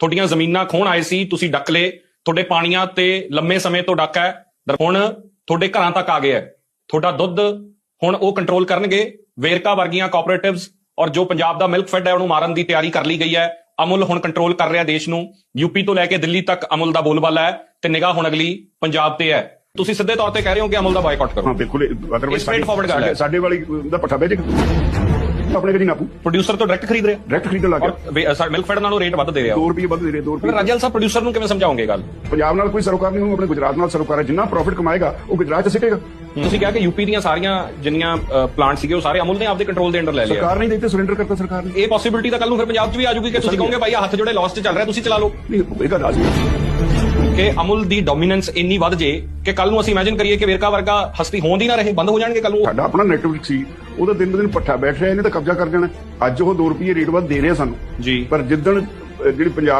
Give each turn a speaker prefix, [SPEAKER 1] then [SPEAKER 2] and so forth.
[SPEAKER 1] ਤੁਹਾਡੀਆਂ ਜ਼ਮੀਨਾਂ ਖੋਣ ਆਏ ਸੀ ਤੁਸੀਂ ਡੱਕ ਲਏ ਤੁਹਾਡੇ ਪਾਣੀਆਂ ਤੇ ਲੰਮੇ ਸਮੇਂ ਤੋਂ ਡੱਕ ਹੈ ਹੁਣ ਤੁਹਾਡੇ ਘਰਾਂ ਤੱਕ ਆ ਗਿਆ ਹੈ। ਤੁਹਾਡਾ ਦੁੱਧ ਹੁਣ ਉਹ ਕੰਟਰੋਲ ਕਰਨਗੇ ਵੇਰਕਾ ਵਰਗੀਆਂ ਕੋਆਪਰੇਟਿਵਸ ਔਰ ਜੋ ਪੰਜਾਬ ਦਾ ਮਿਲਕ ਫੈਡ ਹੈ ਉਹਨੂੰ ਮਾਰਨ ਦੀ ਤਿਆਰੀ ਕਰ ਲਈ ਗਈ ਹੈ। ਅਮੁਲ ਹੁਣ ਕੰਟਰੋਲ ਕਰ ਰਿਹਾ ਦੇਸ਼ ਨੂੰ। ਯੂਪੀ ਤੋਂ ਲੈ ਕੇ ਦਿੱਲੀ ਤੱਕ ਅਮੁਲ ਦਾ ਬੋਲਬਾਲਾ ਹੈ ਤੇ ਨਿਗਾਹ ਹੁਣ ਅਗਲੀ ਪੰਜਾਬ ਤੇ ਹੈ। ਤੁਸੀਂ ਸਿੱਧੇ ਤੌਰ ਤੇ ਕਹਿ ਰਹੇ ਹੋ ਕਿ ਅਮੁਲ ਦਾ ਬਾਈਕਾਟ ਕਰੋ।
[SPEAKER 2] ਹਾਂ ਬਿਲਕੁਲ ਅਦਰਵਾਈਜ਼
[SPEAKER 1] ਗੱਲ ਹੈ।
[SPEAKER 2] ਸਾਡੇ ਵਾਲੀ ਦਾ ਪੱਠਾ ਵੇਚ ਆਪਣੇ ਕਦੀ ਨਾਪੂ
[SPEAKER 1] ਪ੍ਰੋਡਿਊਸਰ ਤੋਂ ਡਾਇਰੈਕਟ ਖਰੀਦ ਰਿਹਾ।
[SPEAKER 2] ਡਾਇਰੈਕਟ ਖਰੀਦਣ ਲੱਗ ਗਿਆ।
[SPEAKER 1] ਵੇ- ਸਰ ਮਿਲਕ ਫੈਡ ਨਾਲੋਂ ਰੇਟ ਵੱਧ ਦੇ ਰਿਹਾ।
[SPEAKER 2] 2 ਰੁਪਏ ਵੱਧ ਦੇ ਰਹੇ 2
[SPEAKER 1] ਫਿਰ
[SPEAKER 2] ਰੁਪਏ
[SPEAKER 1] ਰਾਜਲ ਸਾਹਿਬ ਪ੍ਰੋਡਿਊਸਰ ਨੂੰ ਕਿਵੇਂ ਸਮਝਾਓਗੇ ਗੱਲ?
[SPEAKER 2] ਪੰਜਾਬ ਨਾਲ ਕੋਈ ਸਰੋਕਾਰ ਨਹੀਂ ਹੋਊ ਆਪਣੇ ਗੁਜਰਾਤ ਨਾਲ ਸਰੋਕਾਰ ਹੈ। ਜਿੰਨਾ ਪ੍ਰੋਫਿਟ ਕਮਾਏਗਾ ਉਹ ਗੁਜਰਾਤ ਚ ਸਿੱਟੇਗਾ।
[SPEAKER 1] ਤੁਸੀਂ ਕਿਹਾ ਕਿ ਯੂਪੀ ਦੀਆਂ ਸਾਰੀਆਂ ਜਿੰਨੀਆਂ ਪਲਾਂਟ ਸੀਗੇ ਉਹ ਸਾਰੇ ਅਮੁਲ ਨੇ ਆਪਦੇ ਕੰਟਰੋਲ ਦੇ ਅੰਡਰ ਲੈ ਲਿਆ।
[SPEAKER 2] ਸਰਕਾਰ ਨਹੀਂ ਦਿੱਤੇ ਸਰੈਂਡਰ ਕਰਤਾ ਸਰਕਾਰ ਨੇ।
[SPEAKER 1] ਇਹ ਪੋਸਿਬਿਲਿਟੀ ਤਾਂ ਕੱਲ ਨੂੰ ਫਿਰ ਪੰਜਾਬ 'ਚ ਵੀ ਆ ਜਾਊਗੀ ਕਿ ਤੁਸੀਂ ਕਹੋਗੇ ਭਾਈ ਹੱਥ ਜੋੜੇ ਲਾਸ 'ਚ ਚੱਲ ਰਿਹਾ ਤੁਸੀਂ ਚਲਾ ਲਓ।
[SPEAKER 2] ਨਹੀਂ ਹੋਏਗਾ ਰਾਜ
[SPEAKER 1] ਕਿ ਅਮੁਲ ਦੀ ਡੋਮੀਨੈਂਸ ਇੰਨੀ ਵੱਧ ਜੇ ਕਿ ਕੱਲ ਨੂੰ ਅਸੀਂ ਇਮੇਜਿਨ ਕਰੀਏ ਕਿ ਵੇਰਕਾ ਵਰਗਾ ਹਸਤੀ ਹੋਂਦ ਹੀ ਨਾ ਰਹੇ ਬੰਦ ਹੋ ਜਾਣਗੇ ਕੱਲ ਨੂੰ।
[SPEAKER 2] ਸਾਡਾ ਆਪਣਾ ਨੈਟਵਰਕ ਸੀ ਉਹਦਾ ਦਿਨ ਦਿਨ ਪੱਠਾ ਬੈਠ ਰਿਹਾ ਇਹਨੇ ਤਾਂ ਕਬਜ਼ਾ ਕਰ ਜਾਣਾ। ਅੱਜ ਉਹ 2 ਰੁਪਏ ਰੇਟ ਵੱਧ ਦੇ ਰਿਹਾ ਸਾਨੂੰ।
[SPEAKER 1] ਜੀ।
[SPEAKER 2] ਪਰ ਜਿੱਦਣ ਜਿਹੜੀ ਪੰਜਾਬ